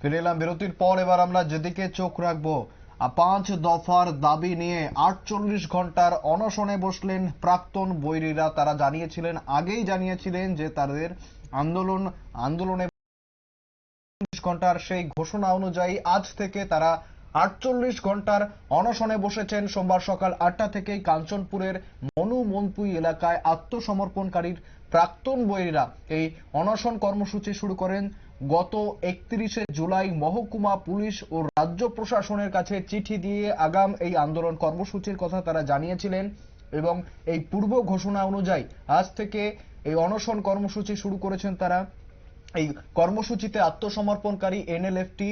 ফিরে এলাম বিরতির পর, এবার আমরা যেদিকে চোখ রাখব পাঁচ দফার দাবি নিয়ে আটচল্লিশ ঘণ্টার অনশনে বসলেন প্রাক্তন বৈরীরা। তারা জানিয়েছিলেন, আগেই জানিয়েছিলেন যে তাদের আন্দোলন, আন্দোলনে ঘণ্টার সেই ঘোষণা অনুযায়ী আজ থেকে তারা আটচল্লিশ ঘণ্টার অনশনে বসেছেন সোমবার সকাল আটটা থেকেই কাঞ্চনপুরের মনু মনপুই এলাকায় আত্মসমর্পণকারীর প্রাক্তন বৈরীরা এই অনশন কর্মসূচি শুরু করেন গত একত্রিশে জুলাই মহকুমা পুলিশ ও রাজ্য প্রশাসনের কাছে চিঠি দিয়ে আগাম এই আন্দোলন কর্মসূচির কথা তারা জানিয়েছিলেন এবং এই পূর্ব ঘোষণা অনুযায়ী আজ থেকে এই অনশন কর্মসূচি শুরু করেছেন তারা। এই কর্মসূচিতে আত্মসমর্পণকারী এনএলএফটি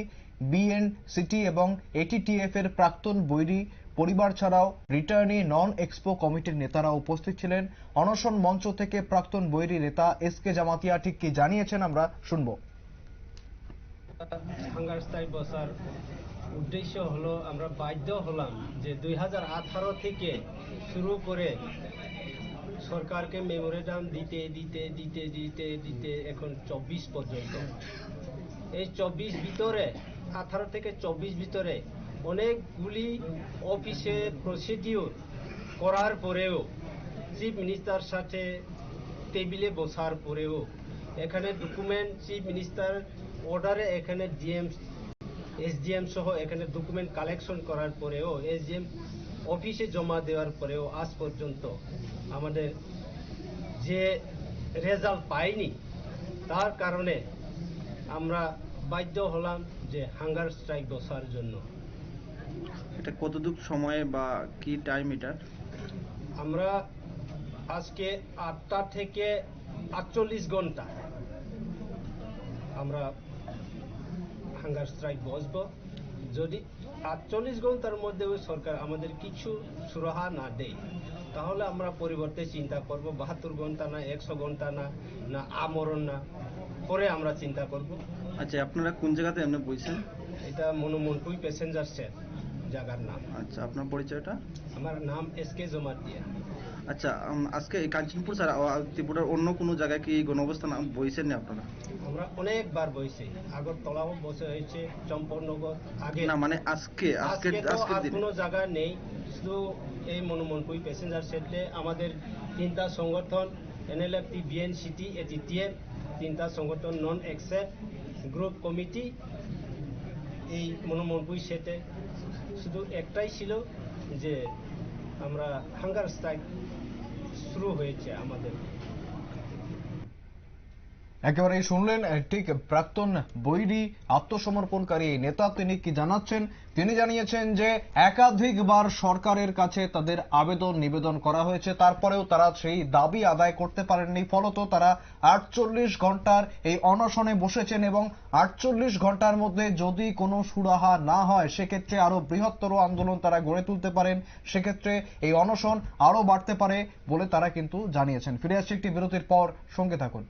বিএন সিটি এবং এটিটিএফ এর প্রাক্তন বৈরী পরিবার ছাড়াও রিটার্নি নন এক্সপো কমিটির নেতারা উপস্থিত ছিলেন। অনশন মঞ্চ থেকে প্রাক্তন বৈরী নেতা এস কে জামাতিয়া ঠিক কি জানিয়েছেন আমরা শুনব। হাঙ্গার বসার উদ্দেশ্য হলো আমরা বাধ্য হলাম যে দুই থেকে শুরু করে সরকারকে মেমোরেন্ডাম দিতে দিতে দিতে দিতে দিতে এখন চব্বিশ পর্যন্ত। এই চব্বিশ ভিতরে আঠারো থেকে চব্বিশ ভিতরে অনেকগুলি অফিসে প্রসিডিউর করার পরেও চিফ মিনিস্টার সাথে টেবিলে বসার পরেও, এখানে ডকুমেন্ট চিফ মিনিস্টার অর্ডারে এখানে ডিএম এসডিএম সহ এখানে ডকুমেন্ট কালেকশন করার পরেও এসডিএম অফিসে জমা দেওয়ার পরেও আজ পর্যন্ত আমাদের যে রেজাল্ট পাইনি, তার কারণে আমরা বাধ্য হলাম যে হাঙ্গার স্ট্রাইক বসার জন্য। এটা কতটুক সময়ে বা কি টাইম এটা আমরা আজকে আটটা থেকে আটচল্লিশ ঘণ্টা আমরা হাঙ্গার স্ট্রাইক বসব। যদি আটচল্লিশ ঘণ্টার মধ্যে ওই সরকার আমাদের কিছু সুরাহা না দেয় তাহলে আমরা পরিবর্তে চিন্তা করব বাহাত্তর ঘণ্টা না একশো ঘণ্টা না না আমরণ না পরে আমরা চিন্তা করব। আচ্ছা আপনারা কোন জায়গাতে এমনি বলছেন এটা মনোমন্টুই প্যাসেঞ্জার সেট জায়গার নাম। আচ্ছা আপনার পরিচয়টা? আমার নাম এস কে জমাতিয়া আচ্ছা আজকে এই কাঞ্চনপুর ছাড়া ত্রিপুরার অন্য কোনো জায়গায় কি গণঅবস্থান বইছেন না আপনারা? আমরা অনেকবার বইছি। আগরতলাও বসে হয়েছে চম্পকনগর আগে। না মানে আজকে আজকে আজকে কোনো জায়গা নেই। শুধু এই মনোমনপুই প্যাসেঞ্জার সেটে আমাদের তিনটা সংগঠন এনএলএফটি বিএন সিটি এটিটিএফ তিনটা সংগঠন নন এক্সেপ গ্রুপ কমিটি এই মনোমনপুই সেটে। শুধু একটাই ছিল যে আমরা হাঙ্গার স্ট্রাইক শুরু হয়েছে আমাদের। একেবারেই শুনলেন ঠিক প্রাক্তন বৈরী আত্মসমর্পণকারী নেতা তিনি কি জানাচ্ছেন? তিনি জানিয়েছেন যে একাধিকবার সরকারের কাছে তাদের আবেদন নিবেদন করা হয়েছে। তারপরেও তারা সেই দাবি আদায় করতে পারেননি। ফলত তারা আটচল্লিশ ঘণ্টার এই অনশনে বসেছেন এবং আটচল্লিশ ঘণ্টার মধ্যে যদি কোনো সুরাহা না হয়, সেক্ষেত্রে আরও বৃহত্তর আন্দোলন তারা গড়ে তুলতে পারেন। সেক্ষেত্রে এই অনশন আরও বাড়তে পারে বলে তারা কিন্তু জানিয়েছেন। ফিরে আসছে একটি বিরতির পর। সঙ্গে থাকুন।